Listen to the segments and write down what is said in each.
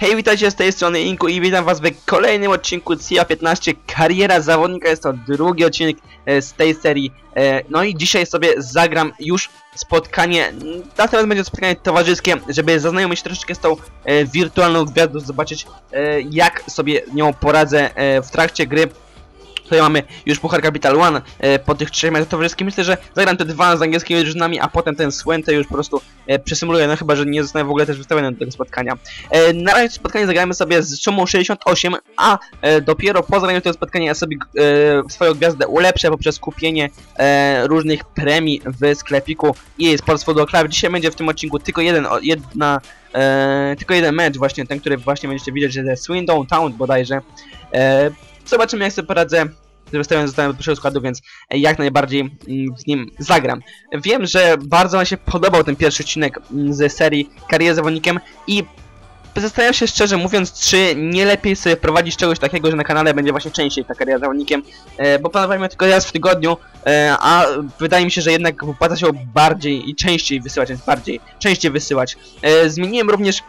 Hej, witajcie z tej strony Inku i witam was w kolejnym odcinku CIA 15 Kariera Zawodnika. Jest to drugi odcinek e, z tej serii. E, No i dzisiaj sobie zagram już spotkanie, natomiast będzie to spotkanie towarzyskie, żeby zaznajomić się troszeczkę z tą e, wirtualną gwiazdą, zobaczyć jak sobie nią poradzę w trakcie gry. Tutaj mamy już Puchar Capital One e, po tych trzech meczach towarzyskich. Myślę, że zagram te dwa z angielskimi drużynami, a potem ten Swente już po prostu e, przesymuluję, no chyba, że nie zostanę w ogóle też wystawiony do tego spotkania. E, na razie spotkanie zagramy sobie z sumą 68, a e, dopiero po zagraniu tego spotkania ja sobie e, swoją gwiazdę ulepszę poprzez kupienie e, różnych premii w sklepiku EA Sports Football Club. Dzisiaj będzie w tym odcinku tylko jeden, jedna, e, tylko jeden mecz właśnie, ten, który właśnie będziecie widzieć, że ze Swindon Town bodajże. E, Zobaczymy jak sobie poradzę. Wystawiony zostałem do pierwszego składu, więc jak najbardziej mm, z nim zagram. Wiem, że bardzo mi się podobał ten pierwszy odcinek mm, z serii Karierę Zawodnikiem i zastanawiam się szczerze mówiąc, czy nie lepiej sobie wprowadzić czegoś takiego, że na kanale będzie właśnie częściej ta kariera zawodnikiem, e, bo planowałem tylko raz w tygodniu, e, a wydaje mi się, że jednak opłaca się bardziej i częściej wysyłać, więc bardziej, częściej wysyłać. E, zmieniłem również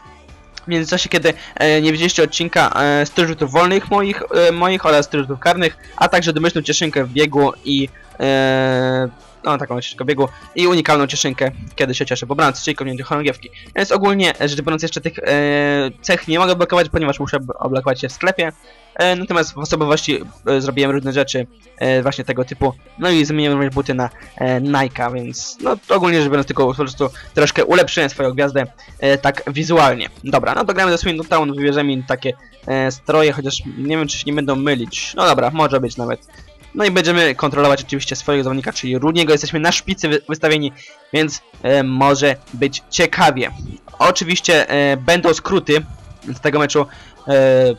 międzyczasie, kiedy e, nie widzieliście odcinka e, z wolnych moich, e, moich oraz rzutów karnych, a także domyślną cieszynkę w biegu i e, no taką w biegu i unikalną cieszynkę, kiedy się cieszę po bramce, czyli koniec chorągiewki. Więc ogólnie, rzecz biorąc, jeszcze tych e, cech nie mogę blokować, ponieważ muszę oblokować je w sklepie. E, natomiast w osobowości e, zrobiłem różne rzeczy e, właśnie tego typu. No i zmieniłem również buty na e, Nike'a, więc no ogólnie rzecz biorąc tylko po prostu troszkę ulepszyłem swoją gwiazdę e, tak wizualnie. Dobra, no to gramy ze Swindon Town, wybierzemy takie e, stroje, chociaż nie wiem czy się nie będą mylić. No dobra, może być nawet. No i będziemy kontrolować oczywiście swojego zawodnika, czyli Runiego. Jesteśmy na szpicy wy wystawieni, więc e, może być ciekawie. Oczywiście e, będą skróty z tego meczu. E,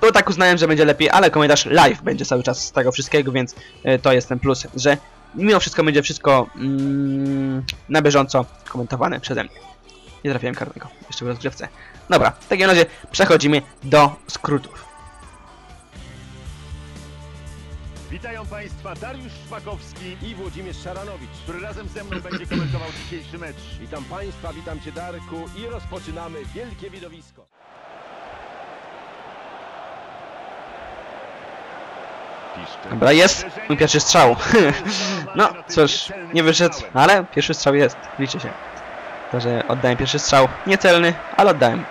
to tak uznałem, że będzie lepiej, ale komentarz live będzie cały czas z tego wszystkiego, więc e, to jest ten plus, że mimo wszystko będzie wszystko mm, na bieżąco komentowane przeze mnie. Nie trafiłem karnego, jeszcze w rozgrzewce. Dobra, w takim razie przechodzimy do skrótów. Witają Państwa Dariusz Szpakowski, i Włodzimierz Szaranowicz. który razem ze mną będzie komentował dzisiejszy mecz. Witam Państwa, witam Cię Darku i rozpoczynamy wielkie widowisko. Dobra, jest mój pierwszy strzał. no, cóż, nie wyszedł, ale pierwszy strzał jest, liczy się. To, że oddałem pierwszy strzał, niecelny, ale oddałem.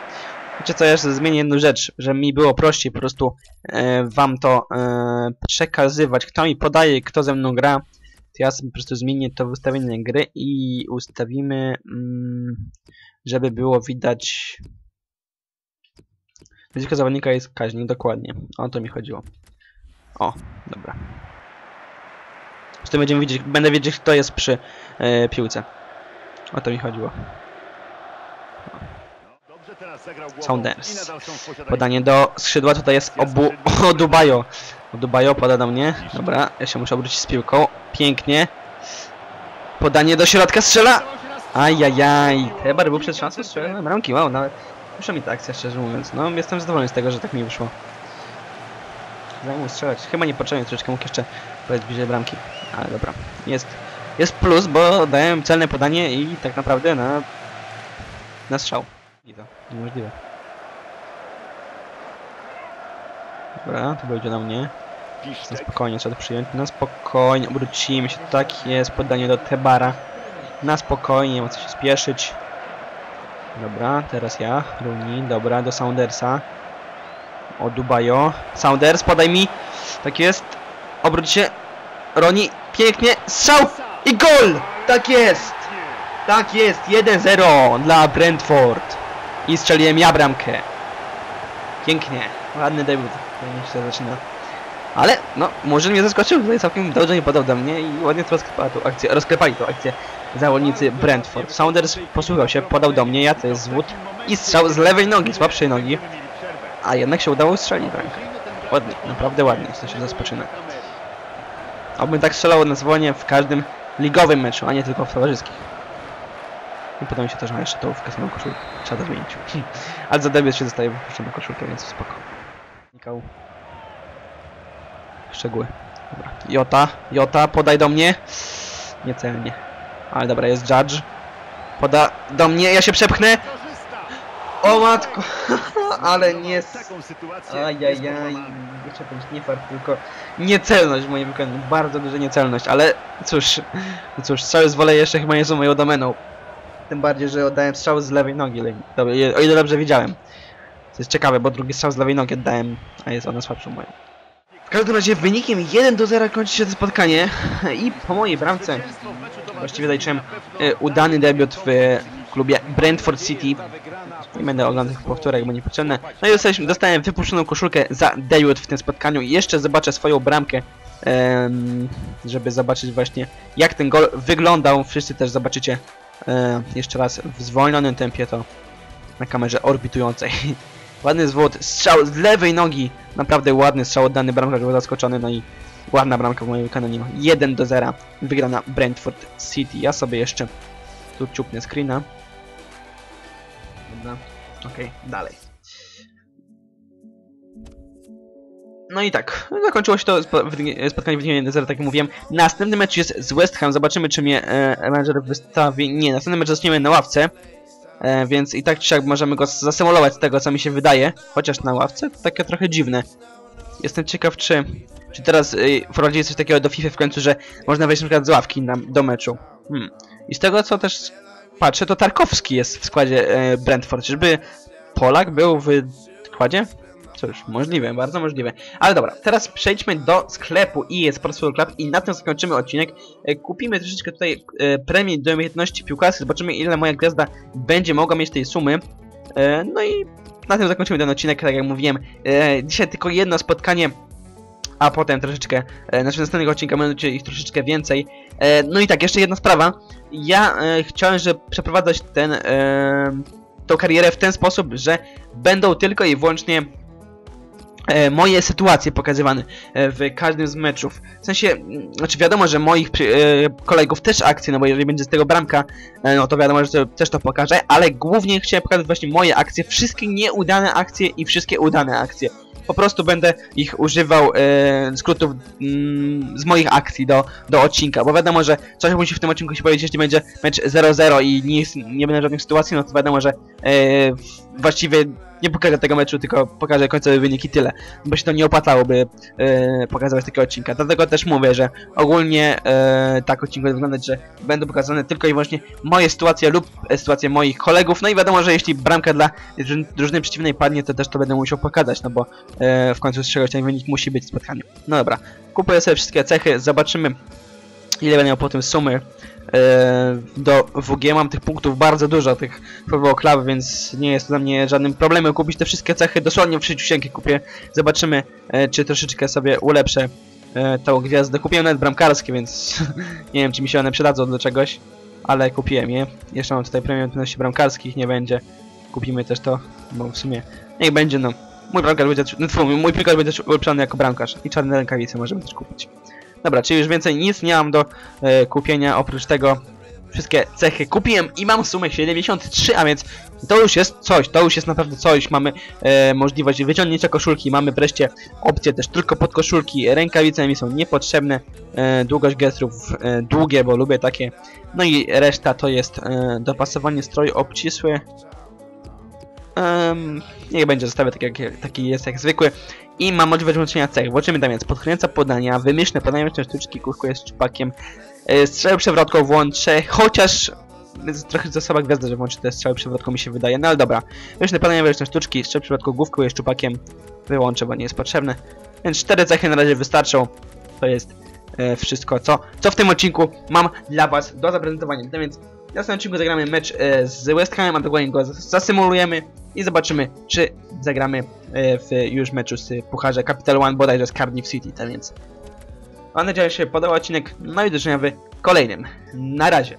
Wiecie co, jeszcze zmienię jedną rzecz, że mi było prościej po prostu e, wam to e, przekazywać, kto mi podaje, kto ze mną gra. To ja sobie po prostu zmienię to ustawienie gry i ustawimy, mm, żeby było widać... Nazwisko zawodnika jest Kaźnik, dokładnie. O to mi chodziło. O, dobra. Zresztą będziemy widzieć, będę wiedzieć kto jest przy e, piłce. O to mi chodziło. Dobrze teraz zagrał głową Saunders. Podanie do skrzydła, tutaj jest obu... O, Dubajo! Dubajo poda do mnie. Dobra, ja się muszę obrócić z piłką. Pięknie. Podanie do środka, strzela! Ajajaj, Tebar był przed szansą strzelania na bramki, wow, nawet wyszła mi ta akcja, szczerze mówiąc. No, jestem zadowolony z tego, że tak mi wyszło. Mu strzelać, chyba niepotrzebnie, troszeczkę mógł jeszcze podać bliżej bramki. Ale dobra, jest, jest plus, bo dałem celne podanie i tak naprawdę na, na strzał. I to, niemożliwe. Dobra, to będzie na mnie. Na spokojnie trzeba to przyjąć. Na spokojnie, obrócimy się. Tak jest, podanie do Tebara. Na spokojnie, nie ma co się spieszyć. Dobra, teraz ja. Runi, dobra, do Saundersa. O Dubajo. Saunders, podaj mi. Tak jest. Obróć się. Roni, pięknie. Strzał i gol! Tak jest! Tak jest, 1-0 dla Brentford. I strzeliłem ja bramkę. Pięknie, ładny debiut. Fajnie się zaczyna. Ale, no, może mnie zaskoczył, tutaj całkiem dobrze nie podał do mnie i ładnie to rozklepali tą akcję, rozklepali tą akcję zawodnicy Brentford. Saunders posłuchał się, podał do mnie, ja to jest zwód i strzał z lewej nogi, słabszej nogi, a jednak się udało strzelić bramkę. Ładnie, naprawdę ładnie, to się rozpoczyna. Obym tak strzelał na zwolnie w każdym ligowym meczu, a nie tylko w towarzyskich. I podoba mi się też, że ma jeszcze tołówkę swoją koszulkę. Trzeba to zmienić. Ale za debiut się zostaje wypuszczona koszulkę, więc spoko. Nikał. Szczegóły. Dobra. Jota, Jota, podaj do mnie. Niecelnie. Ale dobra, jest Judge. Poda do mnie, ja się przepchnę. O matko! Ale nie... Ajajaj, jeszcze powiedzieć nie fart, tylko niecelność w moim wykonaniu, bardzo duża niecelność, ale cóż, cóż, strzały z jeszcze chyba nie są moją domeną. Tym bardziej, że oddałem strzał z lewej nogi, dobra, o ile dobrze widziałem. To jest ciekawe, bo drugi strzał z lewej nogi oddałem, a jest ona słabszą moją. W każdym razie wynikiem 1 do 0 kończy się to spotkanie i po mojej bramce właściwie zaliczyłem e, udany debiut w e, klubie Brentford City. Nie będę oglądał tych powtórek, bo niepotrzebne. No i dostaliśmy, dostałem wypuszczoną koszulkę za debiut w tym spotkaniu i jeszcze zobaczę swoją bramkę, żeby zobaczyć właśnie jak ten gol wyglądał. Wszyscy też zobaczycie e, jeszcze raz w zwolnionym tempie to na kamerze orbitującej. Ładny zwód, strzał z lewej nogi, naprawdę ładny strzał oddany, bramkarz był zaskoczony, no i ładna bramka w moim wykonaniu. 1 do 0, wygrana Brentford City. Ja sobie jeszcze tu ciupnę screena. Dobra. Okej, dalej. No i tak, zakończyło się to spotkanie w dniu 1-0, tak jak mówiłem. Następny mecz jest z West Ham, zobaczymy czy mnie e, manager wystawi. Nie, następny mecz zaczniemy na ławce. E, więc i tak czy siak możemy go zasymulować z tego co mi się wydaje. Chociaż na ławce to takie trochę dziwne. Jestem ciekaw czy, czy teraz y, wprowadzili coś takiego do FIFA w końcu, że można wejść na przykład z ławki na, do meczu. Hmm. I z tego co też patrzę, to Tarkowski jest w składzie e, Brentford. Czyżby Polak był w składzie? Cóż, możliwe, bardzo możliwe. Ale dobra, teraz przejdźmy do sklepu EA Sports Football Club i na tym zakończymy odcinek. E, kupimy troszeczkę tutaj e, premii do umiejętności piłkarskiej, zobaczymy ile moja gwiazda będzie mogła mieć tej sumy. E, no i na tym zakończymy ten odcinek, tak jak mówiłem. Dzisiaj tylko jedno spotkanie, a potem troszeczkę, e, znaczy w następnych odcinkach będzie ich troszeczkę więcej. E, no i tak, jeszcze jedna sprawa. Ja e, chciałem, że przeprowadzać ten, e, tą karierę w ten sposób, że będą tylko i wyłącznie moje sytuacje pokazywane e, w każdym z meczów. W sensie, znaczy wiadomo, że moich e, kolegów też akcje, no bo jeżeli będzie z tego bramka, e, no to wiadomo, że to, też to pokażę, ale głównie chciałem pokazać właśnie moje akcje, wszystkie nieudane akcje i wszystkie udane akcje. Po prostu będę ich używał e, skrótów mm, z moich akcji do, do odcinka, bo wiadomo, że coś musi w tym odcinku się powiedzieć, jeśli będzie mecz 0-0 i nie, jest, nie będzie żadnych sytuacji, no to wiadomo, że e, właściwie nie pokażę tego meczu, tylko pokażę końcowe wyniki tyle, bo się to nie opłacałoby e, pokazywać takiego odcinka. Dlatego też mówię, że ogólnie e, tak odcinek będzie wyglądać, że będą pokazane tylko i wyłącznie moje sytuacje lub e, sytuacje moich kolegów. No i wiadomo, że jeśli bramka dla drużyny przeciwnej padnie, to też to będę musiał pokazać, no bo e, w końcu z czegoś ten wynik musi być w spotkaniu. No dobra, kupuję sobie wszystkie cechy, zobaczymy ile będę miał potem sumy e, do WG. Mam tych punktów bardzo dużo, tych Club, więc nie jest dla mnie żadnym problemem kupić te wszystkie cechy. Dosłownie w sieciusieńki kupię. Zobaczymy, e, czy troszeczkę sobie ulepszę e, tą gwiazdę. Kupiłem nawet bramkarskie, więc nie wiem, czy mi się one przydadzą do czegoś, ale kupiłem je. Jeszcze mam tutaj premium płynności bramkarskich, nie będzie. Kupimy też to, bo w sumie niech będzie, no. Mój bramkarz będzie, no, tfu, mój piłkarz będzie ulepszony jako bramkarz i czarne rękawice możemy też kupić. Dobra, czyli już więcej nic nie mam do e, kupienia, oprócz tego. Wszystkie cechy kupiłem i mam sumę 73, a więc to już jest coś, to już jest naprawdę coś, mamy e, możliwość wyciągnięcia koszulki, mamy wreszcie opcję też tylko pod koszulki, rękawice mi są niepotrzebne, e, długość gestrów e, długie, bo lubię takie, no i reszta to jest e, dopasowanie stroju obcisły, Um, niech będzie, zostawię tak jak, taki jest jak zwykły. I mam możliwość włączenia cech. Włączymy tam więc podkręca podania, wymyślne podania, sztuczki, kuskuje z szczupakiem. E, strzały przewrotką włączę, chociaż jest trochę za słaba gwiazda, że włączy te strzały przewrotką mi się wydaje, no ale dobra. Wymyślne podania, wymyślne sztuczki, strzały przewrotką główką szczupakiem wyłączę, bo nie jest potrzebne. Więc cztery cechy na razie wystarczą. To jest e, wszystko, co, co w tym odcinku mam dla was do zaprezentowania. No więc w następnym odcinku zagramy mecz e, z West Hamem, a dokładnie go zas- zasymulujemy i zobaczymy, czy zagramy e, w już meczu z Pucharze Capital One, bodajże z Cardiff City, tak więc mam nadzieję, że się podobał odcinek, no i do w kolejnym. Na razie.